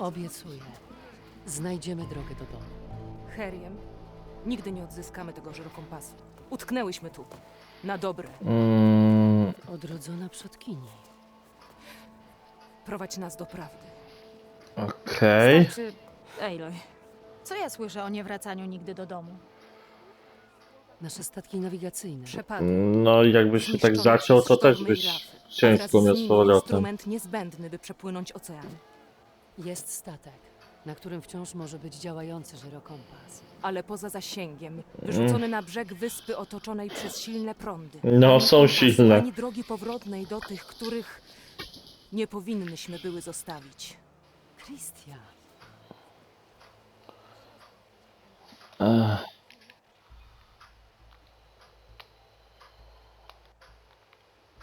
Obiecuję. Znajdziemy drogę do domu. Heriem, nigdy nie odzyskamy tego żyrokompasu. Utknęłyśmy tu. Na dobre. Mm, Odrodzona przodkini. Prowadź nas do prawdy. Okej. Znaczy, Aloy, co ja słyszę o niewracaniu nigdy do domu? Nasze statki nawigacyjne. Przepadły. No i jakbyś się tak zaciął, to też byś ciężko miał z powrotem. instrument niezbędny, by przepłynąć ocean. Jest statek, na którym wciąż może być działający żyrokompas. Ale poza zasięgiem, wyrzucony na brzeg wyspy otoczonej przez silne prądy. No, są silne. Ani drogi powrotnej do tych, których nie powinnyśmy były zostawić. Christian, Ech.